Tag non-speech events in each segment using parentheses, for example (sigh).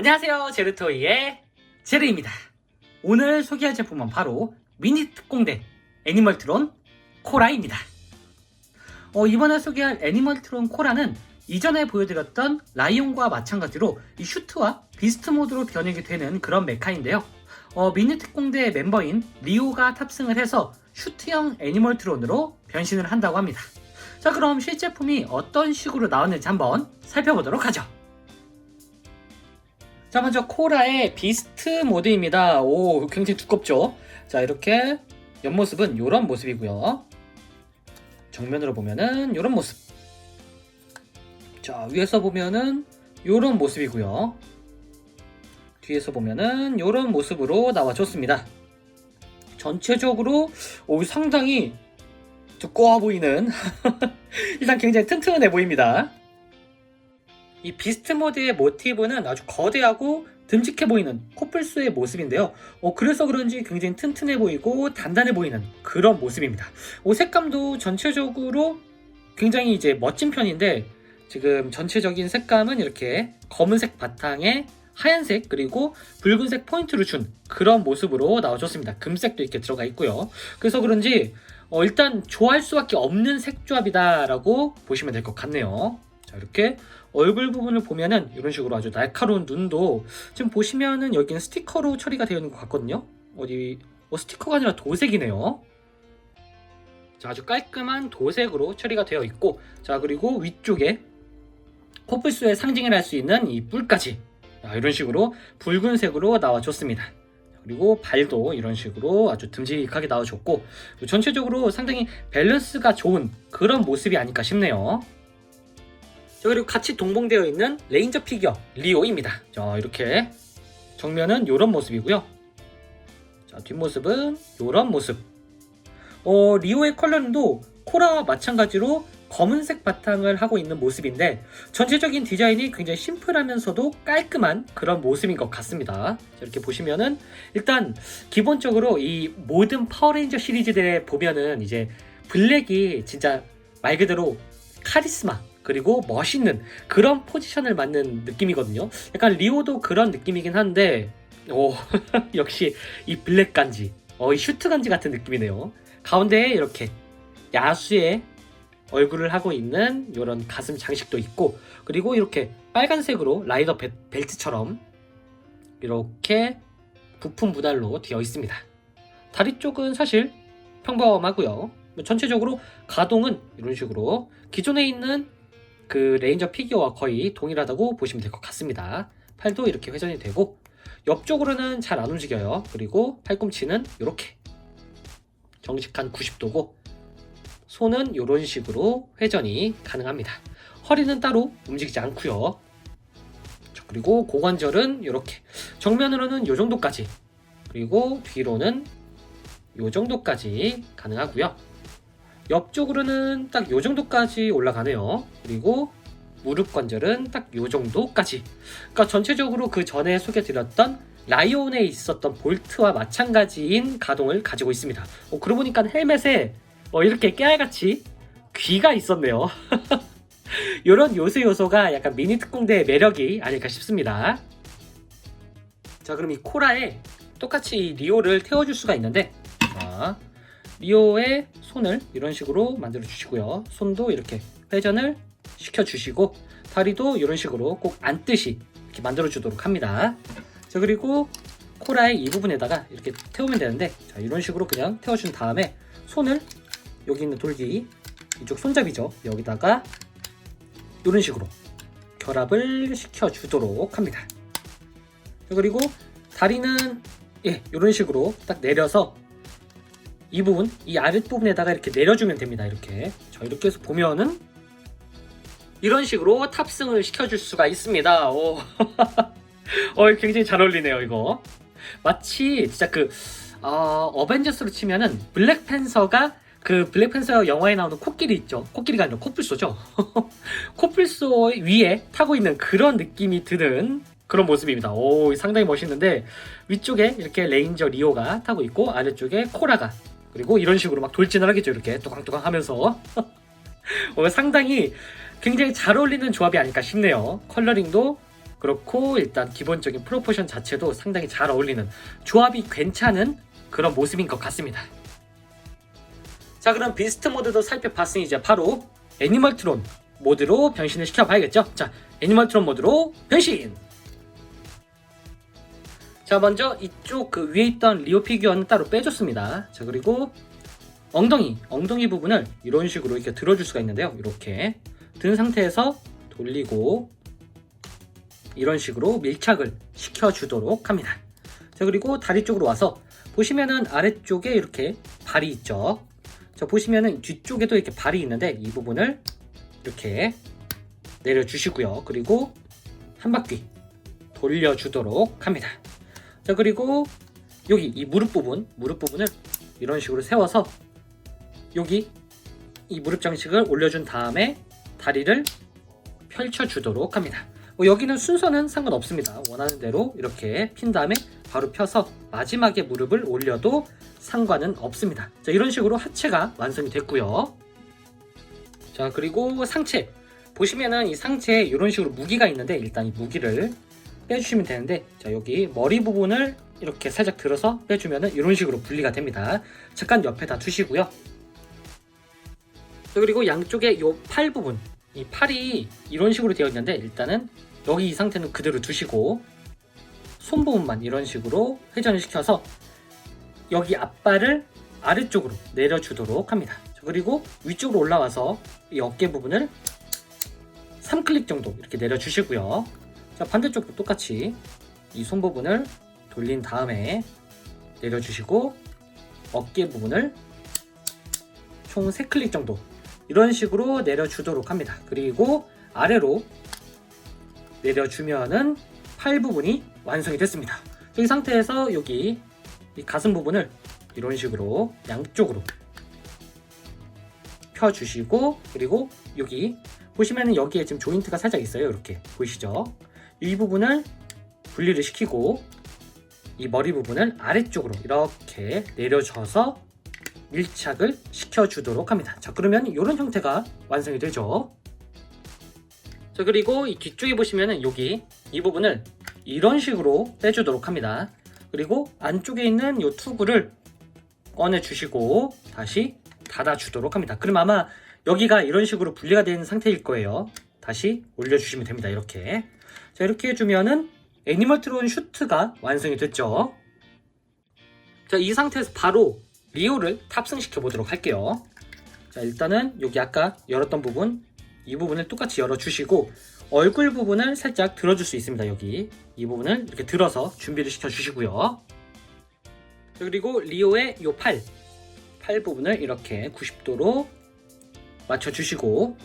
안녕하세요. 제르토이의 제르입니다. 오늘 소개할 제품은 바로 미니 특공대 애니멀트론 코라입니다. 어, 이번에 소개할 애니멀트론 코라는 이전에 보여드렸던 라이온과 마찬가지로 이 슈트와 비스트 모드로 변형이 되는 그런 메카인데요. 어, 미니 특공대 멤버인 리오가 탑승을 해서 슈트형 애니멀트론으로 변신을 한다고 합니다. 자, 그럼 실제품이 어떤 식으로 나왔는지 한번 살펴보도록 하죠. 자, 먼저 코라의 비스트 모드입니다. 오, 굉장히 두껍죠? 자, 이렇게 옆모습은 이런 모습이고요. 정면으로 보면은 이런 모습. 자, 위에서 보면은 이런 모습이고요. 뒤에서 보면은 이런 모습으로 나와줬습니다. 전체적으로 오, 상당히 두꺼워 보이는 (laughs) 일단 굉장히 튼튼해 보입니다. 이 비스트 모드의 모티브는 아주 거대하고 듬직해 보이는 코뿔소의 모습인데요. 어, 그래서 그런지 굉장히 튼튼해 보이고 단단해 보이는 그런 모습입니다. 어, 색감도 전체적으로 굉장히 이제 멋진 편인데 지금 전체적인 색감은 이렇게 검은색 바탕에 하얀색 그리고 붉은색 포인트를 준 그런 모습으로 나와줬습니다. 금색도 이렇게 들어가 있고요. 그래서 그런지 어, 일단 좋아할 수밖에 없는 색조합이다라고 보시면 될 것 같네요. 자 이렇게 얼굴 부분을 보면은 이런 식으로 아주 날카로운 눈도 지금 보시면은 여기는 스티커로 처리가 되어 있는 것 같거든요. 어디 어, 스티커가 아니라 도색이네요. 자 아주 깔끔한 도색으로 처리가 되어 있고 자 그리고 위쪽에 코뿔소의 상징을 할 수 있는 이 뿔까지 자, 이런 식으로 붉은색으로 나와줬습니다. 그리고 발도 이런 식으로 아주 듬직하게 나와줬고 전체적으로 상당히 밸런스가 좋은 그런 모습이 아닐까 싶네요. 자, 그리고 같이 동봉되어 있는 레인저 피규어 리오입니다. 자, 이렇게 정면은 이런 모습이고요. 자, 뒷모습은 이런 모습. 어, 리오의 컬러도 코라와 마찬가지로 검은색 바탕을 하고 있는 모습인데 전체적인 디자인이 굉장히 심플하면서도 깔끔한 그런 모습인 것 같습니다. 자, 이렇게 보시면은 일단 기본적으로 이 모든 파워레인저 시리즈들에 보면은 이제 블랙이 진짜 말 그대로 카리스마 그리고 멋있는 그런 포지션을 맡는 느낌이거든요. 약간 리오도 그런 느낌이긴 한데, 오, (laughs) 역시 이 블랙 간지, 어, 이 슈트 간지 같은 느낌이네요. 가운데에 이렇게 야수의 얼굴을 하고 있는 이런 가슴 장식도 있고, 그리고 이렇게 빨간색으로 라이더 벨, 벨트처럼 이렇게 부품 무달로 되어 있습니다. 다리 쪽은 사실 평범하고요. 전체적으로 가동은 이런 식으로 기존에 있는 그 레인저 피규어와 거의 동일하다고 보시면 될 것 같습니다. 팔도 이렇게 회전이 되고 옆쪽으로는 잘 안 움직여요. 그리고 팔꿈치는 이렇게 정직한 90도고 손은 이런 식으로 회전이 가능합니다. 허리는 따로 움직이지 않고요. 자, 그리고 고관절은 이렇게 정면으로는 이 정도까지 그리고 뒤로는 이 정도까지 가능하고요. 옆쪽으로는 딱 요 정도까지 올라가네요. 그리고 무릎 관절은 딱 요 정도까지. 그러니까 전체적으로 그 전에 소개드렸던 라이온에 있었던 볼트와 마찬가지인 가동을 가지고 있습니다. 어, 그러고 보니까 헬멧에 어, 이렇게 깨알같이 귀가 있었네요. (laughs) 이런 요소 요소가 약간 미니 특공대의 매력이 아닐까 싶습니다. 자, 그럼 이 코라에 똑같이 이 리오를 태워줄 수가 있는데, 자, 리오의 손을 이런 식으로 만들어 주시고요. 손도 이렇게 회전을 시켜 주시고 다리도 이런 식으로 꼭 앉듯이 이렇게 만들어 주도록 합니다. 자 그리고 코라의 이 부분에다가 이렇게 태우면 되는데 자 이런 식으로 그냥 태워준 다음에 손을 여기 있는 돌기 이쪽 손잡이죠 여기다가 이런 식으로 결합을 시켜 주도록 합니다. 자, 그리고 다리는 예 이런 식으로 딱 내려서 이 부분, 이 아랫부분에다가 이렇게 내려주면 됩니다. 이렇게. 자, 이렇게 해서 보면은 이런 식으로 탑승을 시켜줄 수가 있습니다. 오. (laughs) 어, 굉장히 잘 어울리네요, 이거. 마치 진짜 그, 어, 어벤져스로 치면은 블랙팬서가 그 블랙팬서 영화에 나오는 코끼리 있죠. 코끼리가 아니라 코뿔소죠. (laughs) 코뿔소 위에 타고 있는 그런 느낌이 드는 그런 모습입니다. 오, 상당히 멋있는데 위쪽에 이렇게 레인저 리오가 타고 있고 아래쪽에 코라가 그리고 이런 식으로 막 돌진을 하겠죠. 이렇게 뚜강뚜강 하면서 (laughs) 어, 상당히 굉장히 잘 어울리는 조합이 아닐까 싶네요. 컬러링도 그렇고 일단 기본적인 프로포션 자체도 상당히 잘 어울리는 조합이 괜찮은 그런 모습인 것 같습니다. 자 그럼 비스트 모드도 살펴봤으니 이제 바로 애니멀트론 모드로 변신을 시켜봐야겠죠. 자 애니멀트론 모드로 변신! 자 먼저 이쪽 그 위에 있던 리오 피규어는 따로 빼줬습니다. 자 그리고 엉덩이 엉덩이 부분을 이런 식으로 이렇게 들어줄 수가 있는데요. 이렇게 든 상태에서 돌리고 이런 식으로 밀착을 시켜주도록 합니다. 자 그리고 다리 쪽으로 와서 보시면은 아래쪽에 이렇게 발이 있죠. 자 보시면은 뒤쪽에도 이렇게 발이 있는데 이 부분을 이렇게 내려주시고요. 그리고 한 바퀴 돌려주도록 합니다. 자 그리고 여기 이 무릎 부분 무릎 부분을 이런 식으로 세워서 여기 이 무릎 장식을 올려준 다음에 다리를 펼쳐주도록 합니다. 뭐 여기는 순서는 상관없습니다. 원하는 대로 이렇게 핀 다음에 바로 펴서 마지막에 무릎을 올려도 상관은 없습니다. 자, 이런 식으로 하체가 완성이 됐고요. 자, 그리고 상체. 보시면은 이 상체에 이런 식으로 무기가 있는데 일단 이 무기를 빼주시면 되는데 자, 여기 머리 부분을 이렇게 살짝 들어서 빼주면은 이런 식으로 분리가 됩니다. 잠깐 옆에다 두시고요. 자, 그리고 양쪽에 이팔 부분 이 팔이 이런 식으로 되어 있는데 일단은 여기 이 상태는 그대로 두시고 손 부분만 이런 식으로 회전을 시켜서 여기 앞발을 아래쪽으로 내려주도록 합니다. 자, 그리고 위쪽으로 올라와서 이 어깨 부분을 3클릭 정도 이렇게 내려주시고요. 자, 반대쪽도 똑같이 이 손 부분을 돌린 다음에 내려주시고 어깨 부분을 총 3클릭 정도 이런 식으로 내려주도록 합니다. 그리고 아래로 내려주면은 팔 부분이 완성이 됐습니다. 이 상태에서 여기 이 가슴 부분을 이런 식으로 양쪽으로 펴주시고 그리고 여기 보시면은 여기에 지금 조인트가 살짝 있어요. 이렇게 보이시죠? 이 부분을 분리를 시키고 이 머리 부분을 아래쪽으로 이렇게 내려줘서 밀착을 시켜주도록 합니다. 자 그러면 이런 형태가 완성이 되죠. 자 그리고 이 뒤쪽에 보시면은 여기 이 부분을 이런 식으로 빼주도록 합니다. 그리고 안쪽에 있는 이 투구를 꺼내 주시고 다시 닫아 주도록 합니다. 그럼 아마 여기가 이런 식으로 분리가 된 상태일 거예요. 다시 올려주시면 됩니다. 이렇게 자 이렇게 해주면은 애니멀트론 슈트가 완성이 됐죠. 자 이 상태에서 바로 리오를 탑승시켜 보도록 할게요. 자 일단은 여기 아까 열었던 부분 이 부분을 똑같이 열어주시고 얼굴 부분을 살짝 들어줄 수 있습니다. 여기 이 부분을 이렇게 들어서 준비를 시켜 주시고요. 그리고 리오의 이 팔, 팔 부분을 이렇게 90도로 맞춰 주시고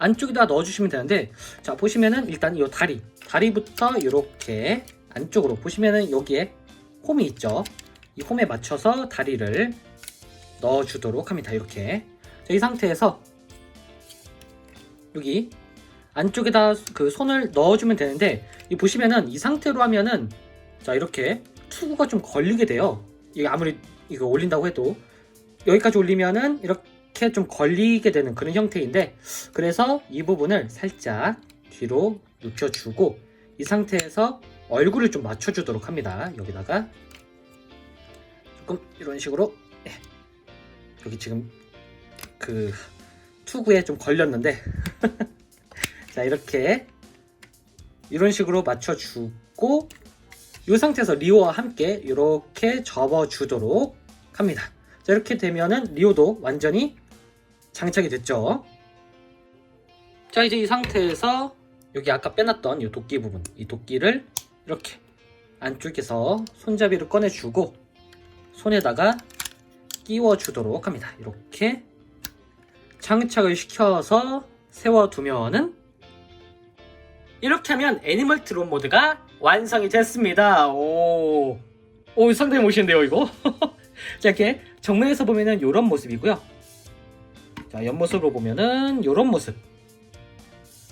안쪽에다 넣어 주시면 되는데 자 보시면은 일단 이 다리, 다리부터 이렇게 안쪽으로 보시면은 여기에 홈이 있죠. 이 홈에 맞춰서 다리를 넣어 주도록 합니다. 이렇게 자, 이 상태에서 여기 안쪽에다 그 손을 넣어주면 되는데 이 보시면은 이 상태로 하면은 자 이렇게 투구가 좀 걸리게 돼요. 이게 아무리 이거 올린다고 해도 여기까지 올리면은 이렇게 좀 걸리게 되는 그런 형태인데 그래서 이 부분을 살짝 뒤로 눕혀주고 이 상태에서 얼굴을 좀 맞춰주도록 합니다. 여기다가 조금 이런 식으로 예. 여기 지금 그 투구에 좀 걸렸는데 (laughs) 자 이렇게 이런 식으로 맞춰주고 이 상태에서 리오와 함께 이렇게 접어주도록 합니다. 자 이렇게 되면은 리오도 완전히 장착이 됐죠. 자 이제 이 상태에서 여기 아까 빼놨던 이 도끼 부분 이 도끼를 이렇게 안쪽에서 손잡이를 꺼내주고 손에다가 끼워주도록 합니다. 이렇게 장착을 시켜서 세워두면은 이렇게 하면 애니멀 트론 모드가 완성이 됐습니다. 오, 오 상당히 멋있는데요, 이거? (laughs) 자, 이렇게 정면에서 보면은 이런 모습이고요. 자, 옆모습으로 보면은 이런 모습.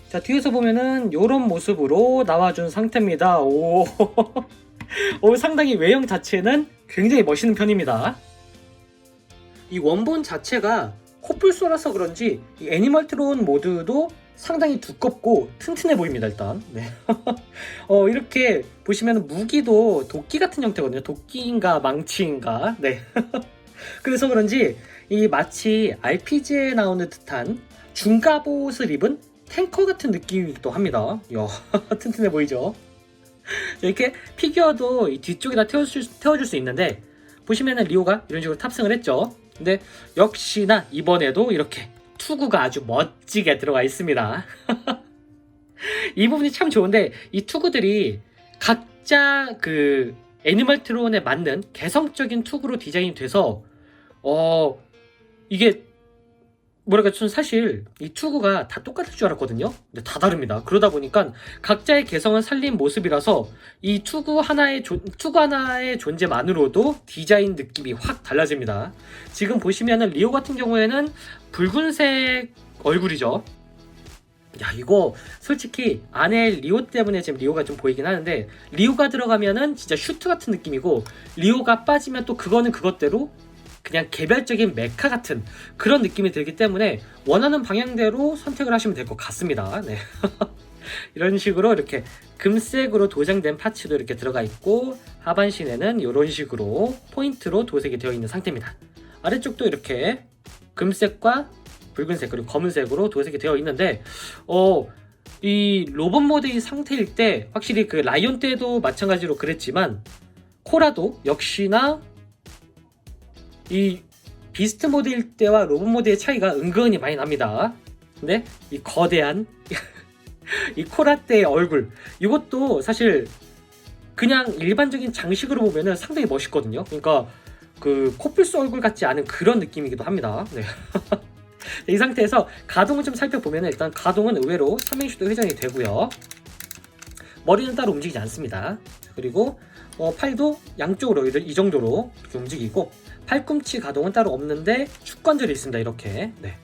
자, 뒤에서 보면은 이런 모습으로 나와준 상태입니다. 오, (laughs) 오 상당히 외형 자체는 굉장히 멋있는 편입니다. 이 원본 자체가 코뿔소라서 그런지 이 애니멀트론 모드도 상당히 두껍고 튼튼해 보입니다 일단 네. (laughs) 어, 이렇게 보시면 무기도 도끼 같은 형태거든요 도끼인가 망치인가 네 (laughs) 그래서 그런지 이 마치 RPG에 나오는 듯한 중갑옷을 입은 탱커 같은 느낌이기도 합니다. 이야 (laughs) 튼튼해 보이죠? 이렇게 피규어도 이 뒤쪽에다 태워줄, 태워줄 수 있는데 보시면은 리오가 이런 식으로 탑승을 했죠? 근데 역시나 이번에도 이렇게 투구가 아주 멋지게 들어가 있습니다. (laughs) 이 부분이 참 좋은데 이 투구들이 각자 그 애니멀 트론에 맞는 개성적인 투구로 디자인이 돼서 어 이게 뭐랄까 전 사실 이 투구가 다 똑같을 줄 알았거든요. 근데 다 다릅니다. 그러다 보니까 각자의 개성을 살린 모습이라서 이 투구 하나의 존- 투구 하나의 존재만으로도 디자인 느낌이 확 달라집니다. 지금 보시면은 리오 같은 경우에는 붉은색 얼굴이죠. 야 이거 솔직히 안에 리오 때문에 지금 리오가 좀 보이긴 하는데 리오가 들어가면은 진짜 슈트 같은 느낌이고 리오가 빠지면 또 그거는 그것대로 그냥 개별적인 메카 같은 그런 느낌이 들기 때문에 원하는 방향대로 선택을 하시면 될 것 같습니다. 네. (laughs) 이런 식으로 이렇게 금색으로 도장된 파츠도 이렇게 들어가 있고 하반신에는 이런 식으로 포인트로 도색이 되어 있는 상태입니다. 아래쪽도 이렇게 금색과 붉은색 그리고 검은색으로 도색이 되어 있는데 어. 이 로봇 모드의 상태일 때 확실히 그 라이온 때도 마찬가지로 그랬지만 코라도 역시나 이 비스트 모드일 때와 로봇 모드의 차이가 은근히 많이 납니다. 근데 이 거대한 (laughs) 이 코라떼의 얼굴 이것도 사실 그냥 일반적인 장식으로 보면은 상당히 멋있거든요. 그러니까 그 코뿔소 얼굴 같지 않은 그런 느낌이기도 합니다. 네. (laughs) 이 상태에서 가동을 좀 살펴보면 일단 가동은 의외로 삼행시도 회전이 되고요. 머리는 따로 움직이지 않습니다. 그리고 어, 팔도 양쪽으로 이- 이 정도로 움직이고 팔꿈치 가동은 따로 없는데 축관절이 있습니다. 이렇게 네.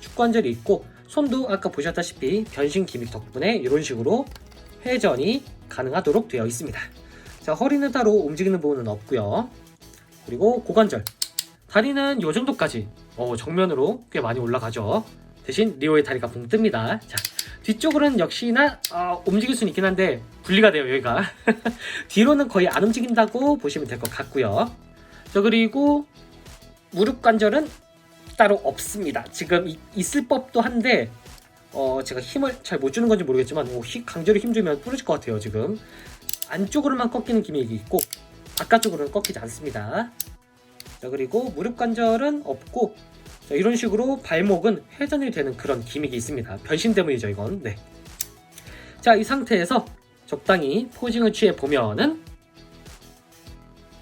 축관절이 있고 손도 아까 보셨다시피 변신 기믹 덕분에 이런 식으로 회전이 가능하도록 되어 있습니다. 자 허리는 따로 움직이는 부분은 없고요. 그리고 고관절 다리는 이 정도까지 어, 정면으로 꽤 많이 올라가죠. 대신 리오의 다리가 붕 뜹니다. 자 뒤쪽으로는 역시나 어, 움직일 수는 있긴 한데 분리가 돼요 여기가 (laughs) 뒤로는 거의 안 움직인다고 보시면 될 것 같고요. 자 그리고 무릎 관절은 따로 없습니다. 지금 이- 있을 법도 한데 어, 제가 힘을 잘 못 주는 건지 모르겠지만 오, 힘- 강제로 힘 주면 부러질 것 같아요 지금 안쪽으로만 꺾이는 기믹이 있고 바깥쪽으로는 꺾이지 않습니다. 자 그리고 무릎 관절은 없고 자, 이런 식으로 발목은 회전이 되는 그런 기믹이 있습니다. 변신 때문이죠 이건. 네. 자 이 상태에서 적당히 포징을 취해 보면은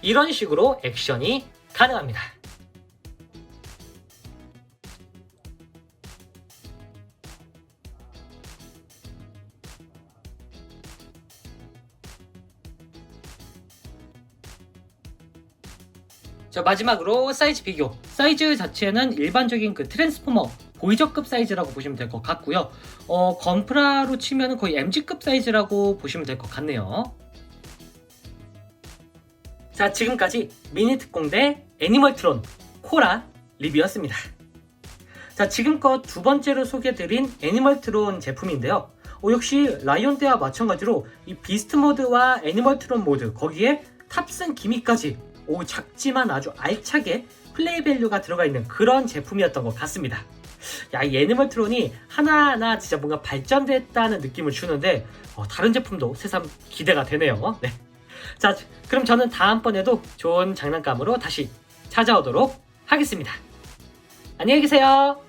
이런 식으로 액션이 가능합니다. 자 마지막으로 사이즈 비교. 사이즈 자체는 일반적인 그 트랜스포머 보이저급 사이즈라고 보시면 될 것 같고요. 어, 건프라로 치면 거의 MG급 사이즈라고 보시면 될 것 같네요. 자 지금까지 미니 특공대 애니멀트론 코라 리뷰였습니다. 자 지금껏 두 번째로 소개드린 애니멀트론 제품인데요. 어, 역시 라이온 때와 마찬가지로 이 비스트 모드와 애니멀트론 모드 거기에 탑승 기믹까지 오 작지만 아주 알차게 플레이 밸류가 들어가 있는 그런 제품이었던 것 같습니다. 야, 이 애니멀트론이 하나하나 진짜 뭔가 발전됐다는 느낌을 주는데 어, 다른 제품도 새삼 기대가 되네요. 네. 자, 그럼 저는 다음번에도 좋은 장난감으로 다시 찾아오도록 하겠습니다. 안녕히 계세요.